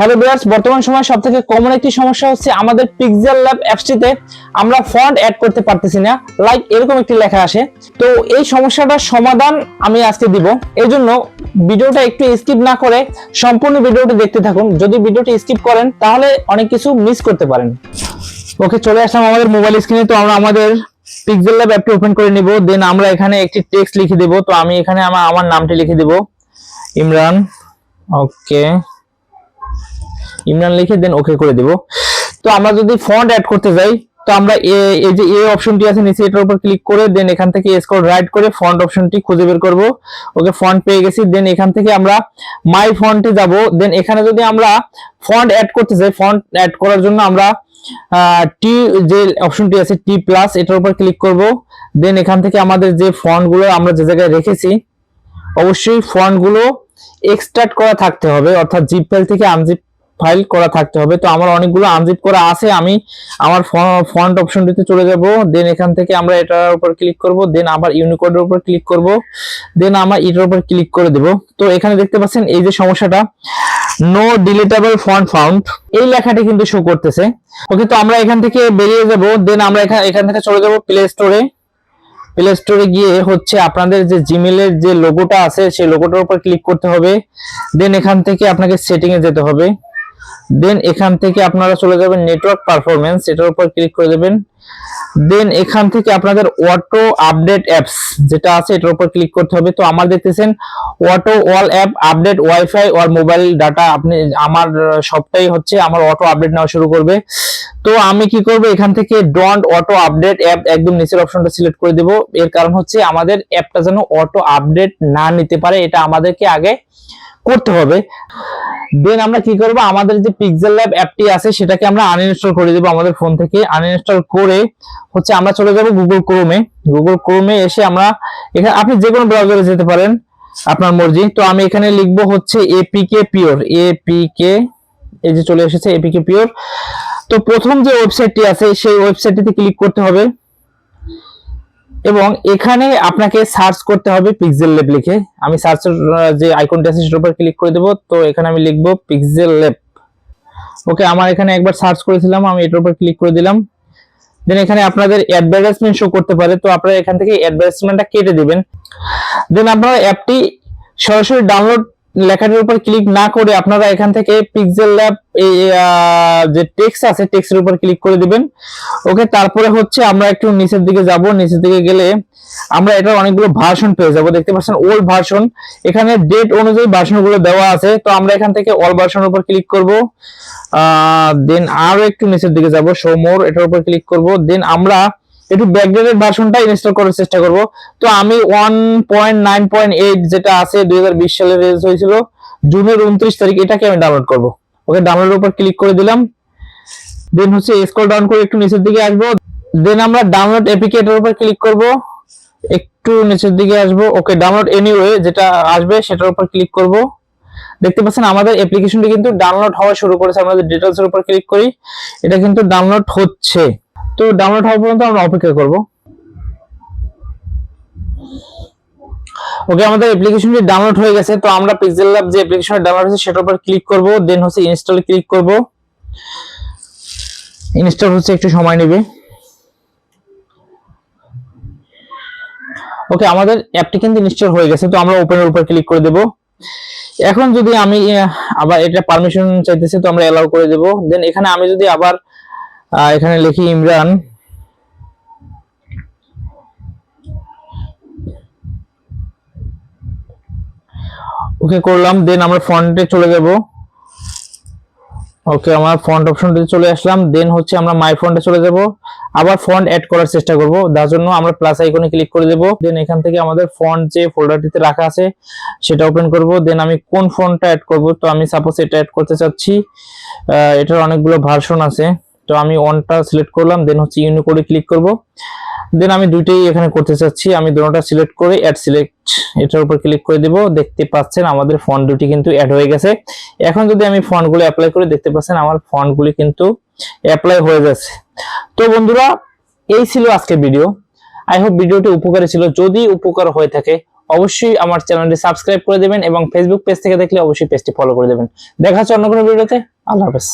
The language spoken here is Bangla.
হ্যালো বিয়ার্স বর্তমান সময় সব থেকে কমন একটি সমস্যা হচ্ছে আমাদের পিক্সেল ল্যাব অ্যাপসটিতে আমরা ফন্ট অ্যাড করতে পারতেছি না লাইক এরকম একটি লেখা আসে। তো এই সমস্যাটার সমাধান আমি আজকে দিব। এর জন্য ভিডিওটা একটু স্কিপ না করে সম্পূর্ণ ভিডিওটি দেখতে থাকুন। যদি ভিডিওটি স্কিপ করেন, তাহলে অনেক কিছু মিস করতে পারেন। ওকে চলে আসলাম আমাদের মোবাইল স্ক্রিনে তো আমরা আমাদের পিক্সেল ল্যাব অ্যাপটি ওপেন করে নিব। দেন আমরা এখানে একটি টেক্সট লিখে দেব। তো আমি এখানে আমার আমার নামটি লিখে দেব। ইমরান ওকে ইমরান লিখে দেন ওকে করে দেব। তো আমরা যদি ফন্ট অ্যাড করতে যাই, তো আমরা এই যে এ অপশনটি আছে নিচে, এটার উপর ক্লিক করে দেন এখান থেকে স্ক্রল রাইট করে ফন্ট অপশনটি খুঁজে বের করব। ওকে ফন্ট পেয়ে গেছি দেন এখান থেকে আমরা মাই ফন্টে যাব। দেন এখানে যদি আমরা ফন্ট অ্যাড করতে চাই ফন্ট অ্যাড করার জন্য আমরা টি যে অপশনটি আছে টি প্লাস এটার উপর ক্লিক করব। দেন এখান থেকে আমাদের যে ফন্টগুলো আমরা যে জায়গায় রেখেছি, অবশ্যই ফন্টগুলো এক্সট্রাক্ট করা থাকতে হবে, অর্থাৎ জিপ ফাইল থেকে আনজিপ ফাইল করা থাকতে হবে। তো আমার অনেকগুলো আনজিপ করা আছে, আমি আমার ফন্ট অপশনটিতে চলে যাব। দেন এখান থেকে আমরা এটার উপর ক্লিক করব দেন আবার ইউনিকোডের উপর ক্লিক করব দেন আমরা এটার উপর ক্লিক করে দেব। তো এখানে দেখতে পাচ্ছেন এই যে সমস্যাটা নো ডিলিটেবল ফন্ট ফাউন্ড এই লেখাটি কিন্তু শো করতেছে। ওকে তো আমরা এখান থেকে বেরিয়ে যাব দেন আমরা এখান এখান থেকে চলে যাব প্লে স্টোরে প্লে স্টোরে গিয়ে হচ্ছে আপনাদের যে জিমেলের যে লোগোটা আছে, সেই লোগোটার উপর ক্লিক করতে হবে। দেন এখান থেকে আপনাকে সেটিং এ যেতে হবে। দেন এখান থেকে আপনারা চলে যাবেন নেটওয়ার্ক পারফরমেন্স এটার উপর ক্লিক করে দেবেন। দেন এখান থেকে আপনাদের অটো আপডেট অ্যাপস যেটা আছে, এটার উপর ক্লিক করতে হবে। তো আমার দেখতেছেন auto all app update wifi or mobile data আপনি, আমার সবটাই হচ্ছে আমার অটো আপডেট নেওয়া শুরু করবে। তো আমি কি করব, এখান থেকে ডন্ট অটো আপডেট অ্যাপ একদম নিচের অপশনটা সিলেক্ট করে দেব। এর কারণ হচ্ছে আমাদের অ্যাপটা যেন অটো আপডেট না নিতে পারে, এটা আমাদেরকে আগে করতে হবে। দেন আমরা কি করব? আমাদের যে পিক্সেল ল্যাব অ্যাপটি আছে, সেটাকে আমরা আনইনস্টল করে দেব আমাদের ফোন থেকে। আনইনস্টল করে হচ্ছে আমরা চলে যাব গুগল ক্রোমে গুগল ক্রোমে এসে আমরা এখানে, আপনি যে কোনো ব্রাউজারে যেতে পারেন, আপনার মর্জি। তো আমি এখানে লিখব হচ্ছে এপিকে পিওর এপিকে এই যে চলে এসেছে এপিকে পিওর তো প্রথম যে ওয়েবসাইটটি আছে, সেই ওয়েবসাইটটিতে ক্লিক করতে হবে। এবং এখানে আপনাকে সার্চ করতে হবে পিক্সেল ল্যাব লিখে। আমি সার্চের যে আইকনটি আছে সেটার উপর ক্লিক করে দেব। তো এখানে আমি লিখব পিক্সেল ল্যাব ওকে আমার এখানে একবার সার্চ করেছিলাম, আমি এটার উপর ক্লিক করে দিলাম। দেন এখানে আপনাদের অ্যাডভার্টাইজমেন্ট শো করতে পারে। তো আপনারা এখান থেকে অ্যাডভার্টাইজমেন্টটা কেটে দিবেন। দেন আপনারা অ্যাপটি সরাসরি ডাউনলোড লেখাটির উপর ক্লিক না করে আপনারা এখান থেকে পিক্সেল ল্যাব যে টেক্সট আছে টেক্সটের উপর ক্লিক করে দিবেন। ওকে তারপরে হচ্ছে আমরা একটু নিচের দিকে যাব। নিচের দিকে গেলে আমরা এটার অনেকগুলো ভার্সন পেয়ে যাব। দেখতে পাচ্ছেন ওল্ড ভার্সন এখানে ডেট অনুযায়ী ভার্সনগুলো দেওয়া আছে। তো আমরা এখান থেকে অল ভার্সনের উপর ক্লিক করব। দেন আরও একটু নিচের দিকে যাব। শো মোর এটার উপর ক্লিক করব। দেন আমরা একটু ব্যাকডেটেড ভার্সনটা ইনস্টল করার চেষ্টা করব। তো আমি one point nine point eight যেটা আছে, দুই হাজার বিশ সালে রিলিজ হয়েছিল, জুনের উনত্রিশ তারিখ, এটাকে আমি ডাউনলোড করব। ওকে ডাউনলোডের উপর ক্লিক করে দিলাম। দেন হচ্ছে স্ক্রল ডাউন করে একটু নিচের দিকে আসব। দেন আমরা ডাউনলোড এপিকেটের উপর ক্লিক করব। একটু নিচের দিকে আসব। ওকে ডাউনলোড এনিওয়ে যেটা আসবে, সেটার উপর ক্লিক করব। দেখতে পাচ্ছেন, আমাদের অ্যাপ্লিকেশনটি কিন্তু ডাউনলোড হওয়া শুরু করেছে। আমাদের ডিটেলস এর উপর ক্লিক করি, এটা কিন্তু ডাউনলোড হচ্ছে। তো ডাউনলোড হওয়া পর্যন্ত আমরা অপেক্ষা করব। ওকে আমাদের অ্যাপ্লিকেশনটি ডাউনলোড হয়ে গেছে, তো আমরা পিক্সেল ল্যাব যে অ্যাপ্লিকেশনটা ডাউনলোড হয়েছে সেটার উপর ক্লিক করব দেন হচ্ছে ইনস্টলে ক্লিক করব। ইনস্টল হচ্ছে একটু সময় নেবে। ওকে আমাদের অ্যাপটি কিন্তু ইনস্টল হয়ে গেছে, তো আমরা ওপেনের উপর ক্লিক করে দেব। এখন যদি আমি আবার এটা পারমিশন চাইতেছে, তো আমরা অ্যালাউ করে দেব। দেন এখানে আমি যদি আবার এখানে লিখি ইমরান। ওকে করলাম। দেন আমরা ফন্টে চলে যাব। ওকে আমার ফন্ট অপশনটিতে চলে আসলাম। দেন হচ্ছে আমরা মাই ফন্টে চলে যাব। আবার ফন্ট অ্যাড করার চেষ্টা করব। তার জন্য আমরা প্লাস আইকনে ক্লিক করে দেব। দেন এখান থেকে আমাদের ফন্ট যে ফোল্ডারটিতে রাখা আছে, সেটা ওপেন করব। দেন আমি কোন ফন্টটা অ্যাড করব? তো আমি সাপোজ এটা অ্যাড করতে চাচ্ছি। এটার অনেকগুলো ভার্সন আছে। তো আমি অনটা সিলেক্ট করলাম দেন হচ্ছে ইউনিকোডে ক্লিক করব। দেন আমি দুইটাই এখানে করতে চাচ্ছি, আমি দুটোটা সিলেক্ট করে অ্যাড সিলেক্ট এটার উপর ক্লিক করে দেব। দেখতে পাচ্ছেন আমাদের ফন্ট দুটি কিন্তু অ্যাড হয়ে গেছে। এখন যদি আমি ফন্টগুলো অ্যাপ্লাই করে, দেখতে পাচ্ছেন আমার ফন্টগুলি কিন্তু অ্যাপ্লাই হয়ে যাচ্ছে তো বন্ধুরা, এই ছিল আজকের ভিডিও আই হোপ ভিডিওটি উপকারী ছিল। যদি উপকার হয়ে থাকে, অবশ্যই আমার চ্যানেলটি সাবস্ক্রাইব করে দেবেন এবং ফেসবুক পেজ থেকে দেখলে অবশ্যই পেজটি ফলো করে দেবেন। দেখা হচ্ছে অন্য কোনো ভিডিওতে আল্লাহ হাফেজ।